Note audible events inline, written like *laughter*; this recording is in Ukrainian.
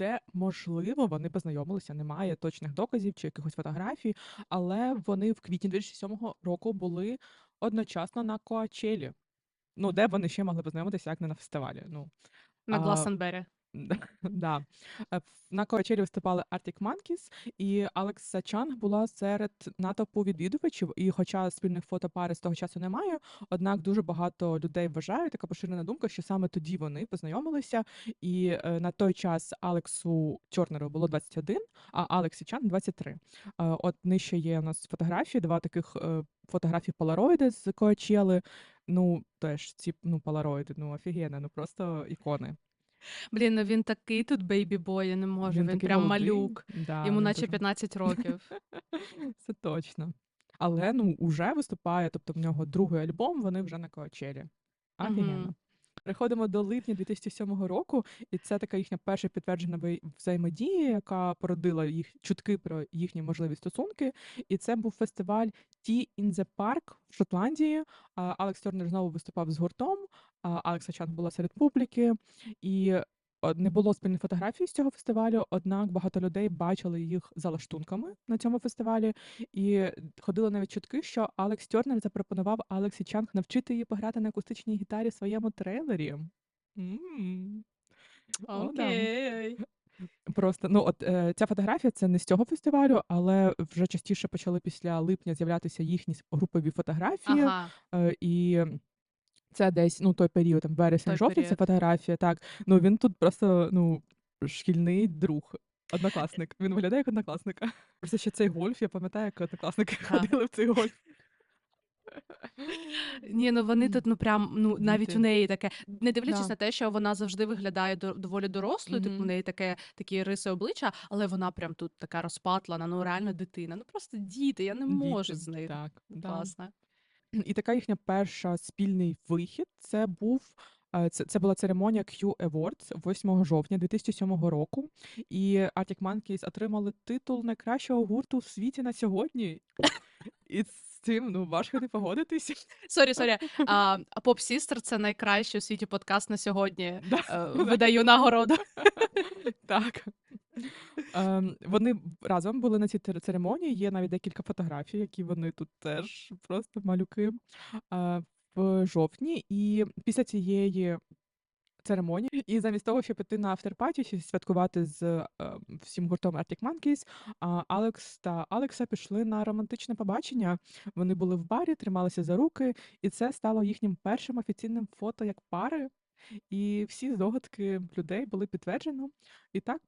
де, можливо, вони познайомилися. Немає точних доказів чи якихось фотографій, але вони в квітні 2007 року були одночасно на Коачелі. Ну, де вони ще могли познайомитися, як не на фестивалі. Ну, На Гласенбері. Да. Е, На Коачелі виступали Arctic Monkeys, і Алекса Чанг була серед натовпу відвідувачів. І хоча спільних фотопари з того часу немає, однак дуже багато людей вважають, така поширена думка, що саме тоді вони познайомилися. І е, на той час Алексу Чорнеру було 21, а Алексі Чанг 23. Е, от нижче є у нас фотографії, два таких е, фотографії полароїди з Коачели. Ну, теж ці ну, полароїди, ну офігенно, ну просто ікони. Блін, ну він такий тут бейбі-бой, я не можу. Він, такий прям молодий. малюк. Да, Йому він наче дуже- 15 років. *laughs* Це точно. Але ну уже виступає, тобто в нього другий альбом, вони вже на Коачелі. Офігенно. Переходимо до липня 2007 року, і це така їхня перша підтверджена взаємодія, яка породила їх чутки про їхні можливі стосунки. І це був фестиваль Tea in the Park в Шотландії. Алекс Тернер знову виступав з гуртом, Алекса Чан була серед публіки. І не було спільних фотографій з цього фестивалю, однак багато людей бачили їх за лаштунками на цьому фестивалі. І ходили навіть чутки, що Алекс Тернер запропонував Алексі Чанг навчити її пограти на акустичній гітарі в своєму трейлері. М. О, да. Окей. Просто ну от е, ця фотографія це не з цього фестивалю, але вже частіше почали після липня з'являтися їхні с- групові фотографії. Ага. Е, і це десь ну той період, там вересень-жовтень, це період. фотографія. Так, ну він тут просто ну шкільний друг. Однокласник. Він виглядає як однокласника. Просто ще цей гольф, я пам'ятаю, як однокласники Так. ходили в цей гольф. Ні, ну вони тут, ну прям, ну навіть Діти. у неї таке, не дивлячись Да. на те, що вона завжди виглядає до- доволі дорослою, типу, у Мгм. неї таке, такі риси обличчя, але вона прям тут така розпатлана, ну реально дитина. Ну просто діти, я не можу Діти, з нею. Так, да. Класно. І така їхня перша спільний вихід це був. е, Це, це була церемонія Q Awards 8 жовтня 2007 року. І Arctic Monkeys отримали титул найкращого гурту в світі на сьогодні. І з цим ну важко не погодитися. Сорі, сорі. А Pop Sister — це найкращий у світі подкаст на сьогодні. Е. Видаю нагороду. *laughs* Так. Ем, вони разом були на цій цер- церемонії. Є навіть декілька фотографій, які вони тут теж просто малюки е, в жовтні. І після цієї церемонії, і замість того, щоб піти на автерпаті чи святкувати з е, всім гуртом Arctic Monkeys, а, Алекс та Алекса пішли на романтичне побачення. Вони були в барі, трималися за руки, і це стало їхнім першим офіційним фото як пари. І всі здогадки людей були підтверджено. І так